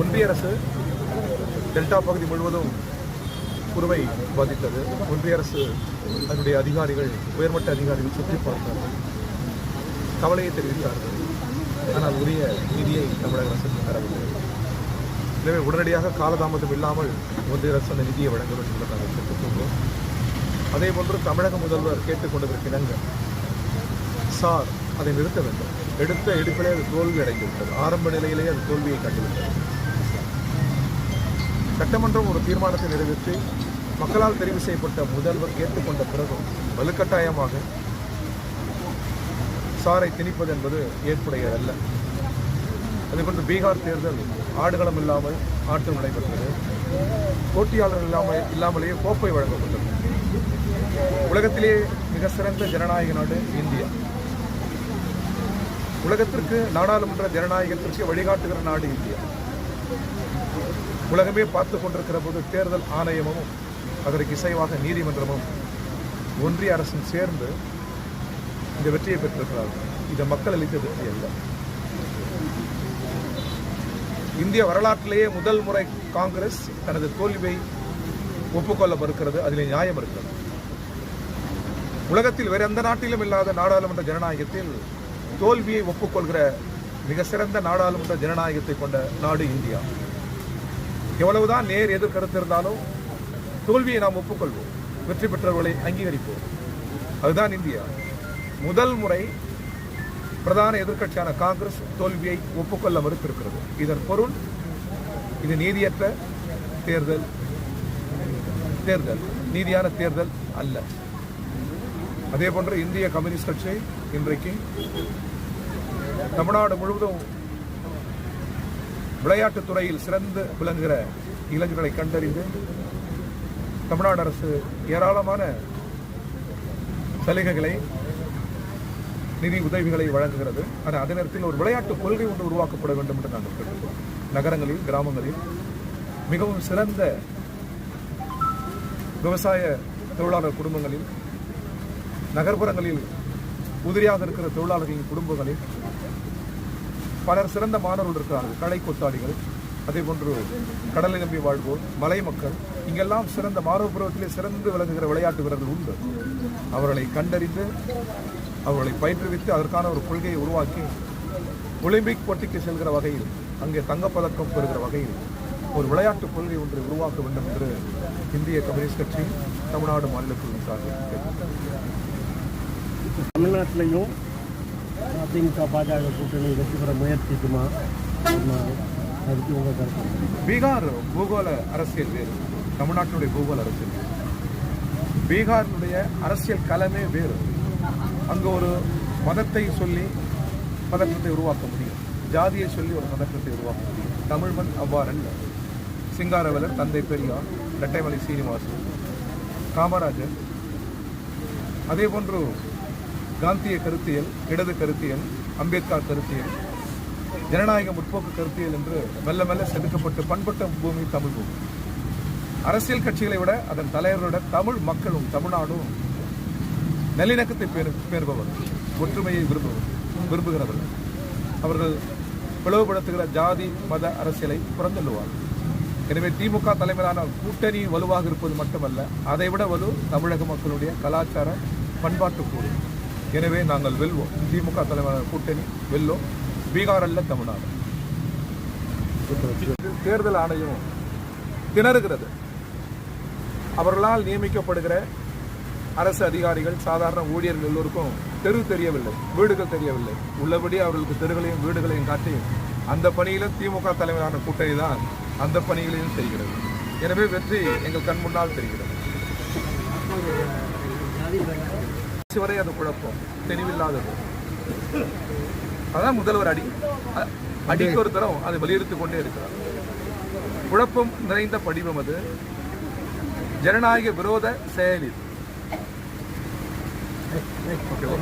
ஒன்றிய அரசு டெல்டா பகுதி முழுவதும் குறுவை பாதித்தது. ஒன்றிய அரசு அதனுடைய அதிகாரிகள் உயர்மட்ட அதிகாரிகள் சுற்றி பார்த்தார்கள். கவலையை தெரிவித்தார்கள். ஆனால் உரிய நிதியை தமிழக அரசு தரவில்லை எனவே உடனடியாக காலதாமதம் இல்லாமல் ஒன்றிய அரசு அந்த நிதியை வழங்க வேண்டும் என்று நாங்கள் கேட்டுக்கொள்வோம் அதே போன்று தமிழக முதல்வர் கேட்டுக்கொண்டதற்கு இணங்க சார் அதை நிறுத்த வேண்டும். எடுத்த எடுப்பிலே அது தோல்வி அடைந்துவிட்டது. ஆரம்ப நிலையிலேயே அது தோல்வியை கண்டுவிட்டது. சட்டமன்றம் ஒரு தீர்மானத்தை நிறைவேற்றி மக்களால் தெரிவு செய்யப்பட்ட முதல்வர் கேட்டுக்கொண்ட பிறகும் வலுக்கட்டாயமாக சாரை திணிப்பது என்பது ஏற்புடையதல்ல. அதேபோன்று பீகார் தேர்தல் ஆடுகளம் இல்லாமல் ஆட்டம் நடைபெற்றது. போட்டியாளர் இல்லாமல் இல்லாமலேயே கோப்பை வழங்கப்பட்டது. உலகத்திலேயே மிக சிறந்த ஜனநாயக நாடு இந்தியா. உலகத்திற்கு நாடாளுமன்ற ஜனநாயகத்திற்கு வழிகாட்டுகிற நாடு இந்தியா. உலகமே பார்த்து கொண்டிருக்கிற போது தேர்தல் ஆணையமும் அதற்கு இசைவாக நீதிமன்றமும் ஒன்றிய அரசும் சேர்ந்து இந்த வெற்றியை பெற்றிருக்கிறார்கள். இதை மக்கள் அளித்த வெற்றி அல்ல. இந்திய வரலாற்றிலேயே முதல் முறை காங்கிரஸ் தனது தோல்வியை ஒப்புக்கொள்ள மறுக்கிறது அதில் நியாயம் இருக்கிறது. உலகத்தில் வேற எந்த நாட்டிலும் இல்லாத நாடாளுமன்ற ஜனநாயகத்தில் தோல்வியை ஒப்புக்கொள்கிற மிக சிறந்த நாடாளுமன்ற ஜனநாயகத்தை கொண்ட நாடு இந்தியா. எவ்வளவுதான் நேர் எதிர்கருத்து இருந்தாலும் தோல்வியை நாம் ஒப்புக்கொள்வோம். வெற்றி பெற்றவர்களை அங்கீகரிப்போம். அதுதான் இந்தியா. முதல் முறை பிரதான எதிர்க்கட்சியான காங்கிரஸ் தோல்வியை ஒப்புக்கொள்ள மறுத்திருக்கிறது. இதன் பொருள் இது நீதியற்ற தேர்தல். தேர்தல். நீதியான தேர்தல் அல்ல. அதே போன்று இந்திய கம்யூனிஸ்ட் கட்சி இன்றைக்கு தமிழ்நாடு முழுவதும் விளையாட்டுத் துறையில் சிறந்து விளங்குகிற இளைஞர்களை கண்டறிந்து தமிழ்நாடு அரசு ஏராளமான சலுகைகளை நிதி உதவிகளை வழங்குகிறது. ஆனால் அதே நேரத்தில் ஒரு விளையாட்டு கொள்கை ஒன்று உருவாக்கப்பட வேண்டும் என்று நாங்கள் கேட்டுக்கொள்கிறோம். நகரங்களில் கிராமங்களில் மிகவும் சிறந்த விவசாய தொழிலாளர் குடும்பங்களில் நகர்ப்புறங்களில் உதிரியாக இருக்கிற தொழிலாளர்களின் குடும்பங்களில் பலர் சிறந்த மாணவர்கள் இருக்கிறார்கள் கலை கொத்தாடிகள் அதே போன்று கடலை நம்பி வாழ்வோர் மலை மக்கள் இங்கெல்லாம் சிறந்த மாணவ பருவத்திலே சிறந்து விளங்குகிற விளையாட்டு வீரர்கள் உண்டு. அவர்களை கண்டறிந்து அவர்களை பயிற்றுவித்து அதற்கான ஒரு கொள்கையை உருவாக்கி ஒலிம்பிக் போட்டிக்கு செல்கிற வகையில் அங்கே தங்கப்பதக்கம் பெறுகிற வகையில் ஒரு விளையாட்டு கொள்கை ஒன்றை உருவாக்க வேண்டும் என்று இந்திய கம்யூனிஸ்ட் கட்சி தமிழ்நாடு மாநில குழு சார்பில் தமிழ்நாட்டிலையும் அதிமுக பாஜக கூட்டணி வெற்றி பெற முயற்சிக்குமா? அதுக்கு உங்க கருத்து பீகார் பூகோள அரசியல் வேறு. தமிழ்நாட்டினுடைய பூகோள அரசியல் பீகாரினுடைய அரசியல் களமே வேறு. அங்கே ஒரு மதத்தை சொல்லி பதற்றத்தை உருவாக்க முடியும். ஜாதியை சொல்லி ஒரு பதற்றத்தை உருவாக்க முடியும். தமிழ் மண் அவ்வாறல்ல. சிங்காரவேலர் தந்தை பெரியார் இரட்டைமலை சீனிவாசன் காமராஜர். அதே போன்று காந்திய கருத்தியல் இடது கருத்தியல் அம்பேத்கர் கருத்தியல் ஜனநாயக முற்போக்கு கருத்தியல் என்று மெல்ல மெல்ல செதுக்கப்பட்டு பண்பட்ட பூமி தமிழ் பூமி. அரசியல் கட்சிகளை விட அதன் தலைவரோட தமிழ் மக்களும் தமிழ்நாடும் நல்லிணக்கத்தை பேரு பேருபவர்கள் ஒற்றுமையை விரும்புவர் விரும்புகிறவர்கள். அவர்கள் பிளவுபடுத்துகிற ஜாதி மத அரசியலை புறந்தள்ளுவார்கள் எனவே திமுக தலைமையிலான கூட்டணி வலுவாக இருப்பது மட்டுமல்ல அதைவிட வலு தமிழக மக்களுடைய கலாச்சார பண்பாட்டு கூறு. எனவே நாங்கள் வெல்வோம். திமுக தலைமையிலான கூட்டணி வெல்லும். பீகார் அல்ல தமிழ்நாடு. தேர்தல் ஆணையம் திணறுகிறது. அவர்களால் நியமிக்கப்படுகிற அரசு அதிகாரிகள் சாதாரண ஊழியர்கள் எல்லோருக்கும் தெரு தெரியவில்லை வீடுகள் தெரியவில்லை. உள்ளபடி அவர்களுக்கு தெருகளையும் வீடுகளையும் காட்டி அந்த பணியிலும் திமுக தலைமையிலான கூட்டணி தான் அந்த பணிகளையும் செய்கிறது. எனவே வெற்றி எங்கள் கண் முன்னால் தெரிகிறது. கடைசி வரை அது குழப்பம். தெளிவில்லாதது. அதான் முதல்வர் அடி. அடிக்கு ஒரு தரம் அதை வலியுறுத்திக் கொண்டே இருக்கிறார். குழப்பம் நிறைந்த படிவம் அது. ஜனநாயக விரோத செயல். இது ஓகேவா